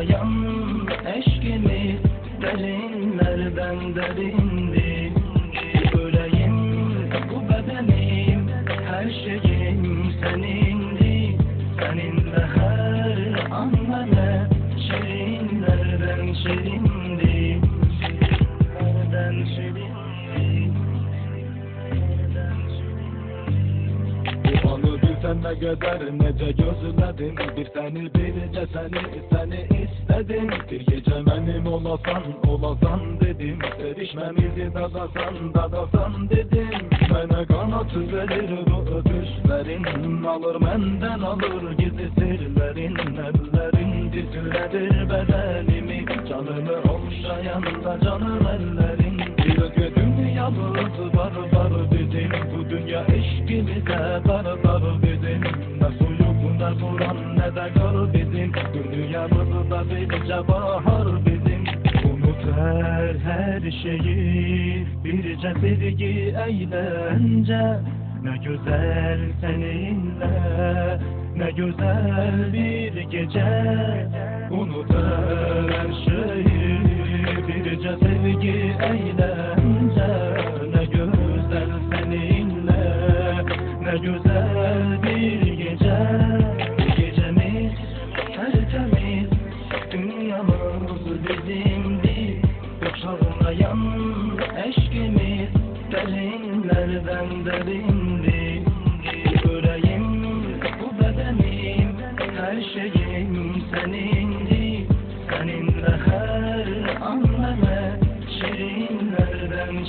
çağlayan eşkimiz derinlerden derindi anı bilsen ne kadar nece gözledim Bir seni birce seni seni istedim. Bir gece benim olasan olasan dedim. Sevişmemizi dadasan dadasan dedim. Bana kanat verir bu öpüşlerin Alır benden alır gizli sırlerin Ellerin titredir bedenimi. Canımı okşayan da canım ellerin. Bir dünyamız var var bizim Bu dünya eşkimize var var bizim. Ne suyu ne buran ne de kar bizim. Dünyamızda bir bahar bizim. Unut her her şeyi Birce sevgi eğlence. Ne güzel seninle Ne güzel bir gece. Unut her şeyi güzel bir gece. Gecemiz tertemiz Dünyamız bizimdi Yokşalayan eşkimiz. Derinlerden derindi Yüreğim bu bedenim. Her şeyim senindi Seninle her an bana Şirinlerden